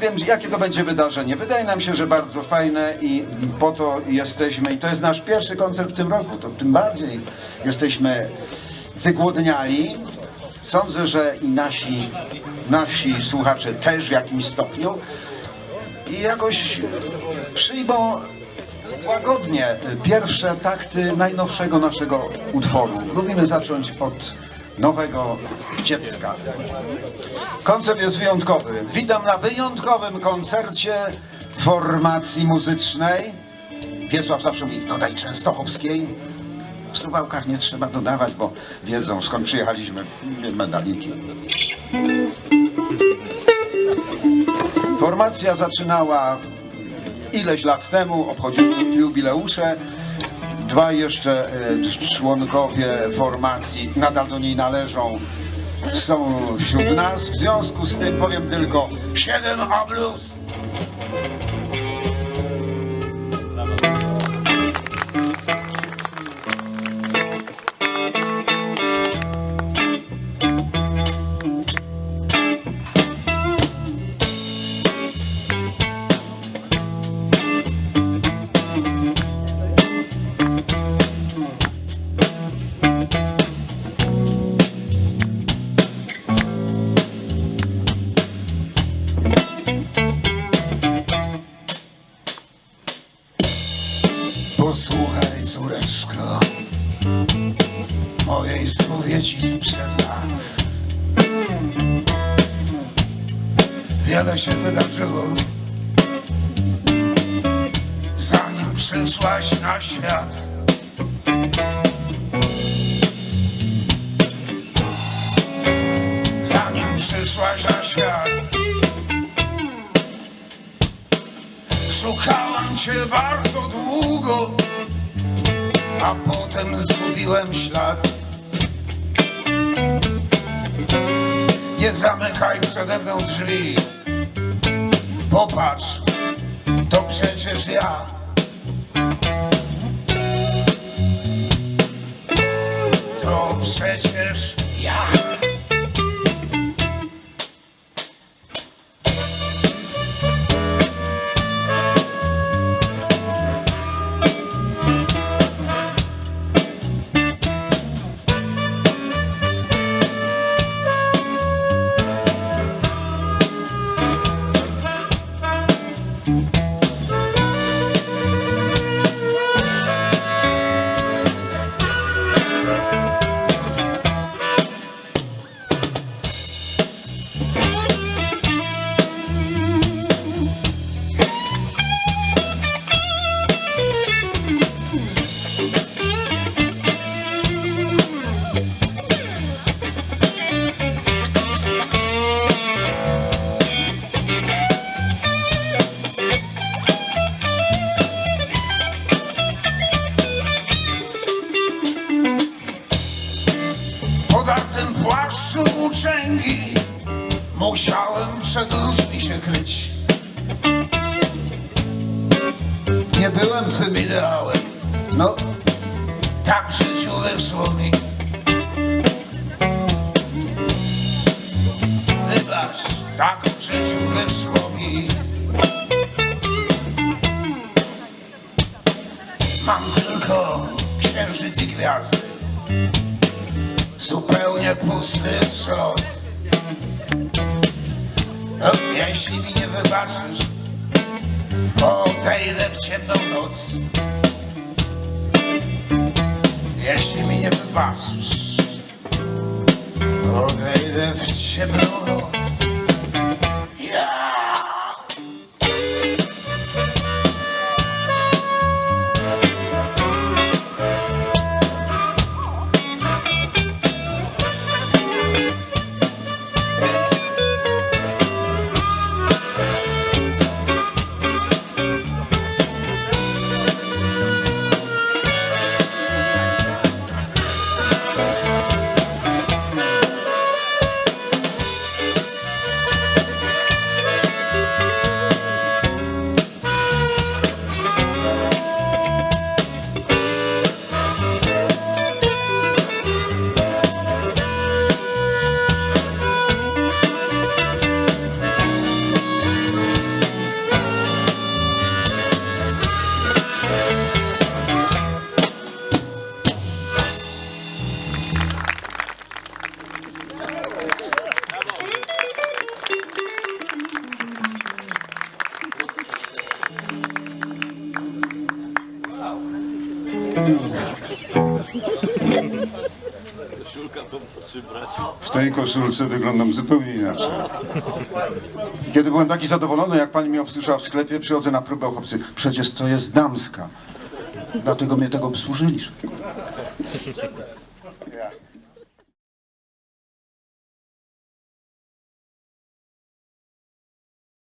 wiem, jakie to będzie wydarzenie. Wydaje nam się, że bardzo fajne i po to jesteśmy. I to jest nasz pierwszy koncert w tym roku. To tym bardziej jesteśmy wygłodniali. Sądzę, że i nasi, nasi słuchacze też w jakimś stopniu. I jakoś przyjmą łagodnie pierwsze takty najnowszego naszego utworu. Lubimy zacząć od nowego dziecka. Koncert jest wyjątkowy. Witam na wyjątkowym koncercie formacji muzycznej. Wiesław zawsze mówi, dodaj Częstochowskiej. W Suwałkach nie trzeba dodawać, bo wiedzą skąd przyjechaliśmy medaliki. Formacja zaczynała ileś lat temu, obchodziliśmy jubileusze. Dwaj jeszcze e, członkowie formacji nadal do niej należą, są wśród nas. W związku z tym powiem tylko 7A Blues. Posłuchaj, córeczko, mojej spowiedzi sprzed lat. Wiele się wydarzyło, zanim przyszłaś na świat. Zanim przyszłaś na świat. Szukałam cię bardzo długo, a potem zgubiłem ślad. Nie zamykaj przede mną drzwi. Popatrz, to przecież ja. To przecież ja. Przed ludźmi się kryć. Nie byłem twym ideałem, no tak w życiu wyszło mi. Wybacz, tak w życiu wyszło mi. Mam tylko księżyc i gwiazdy zupełnie pusty trzos. No, jeśli mi nie wybaczysz, odejdę w ciemną noc. Jeśli mi nie wybaczysz, odejdę w ciemną noc. W tej koszulce wyglądam zupełnie inaczej. Kiedy byłem taki zadowolony, jak pani mnie obsłużyła w sklepie, przychodzę na próbę, chłopcy, przecież to jest damska. Dlatego mnie tego obsłużyli. szybko.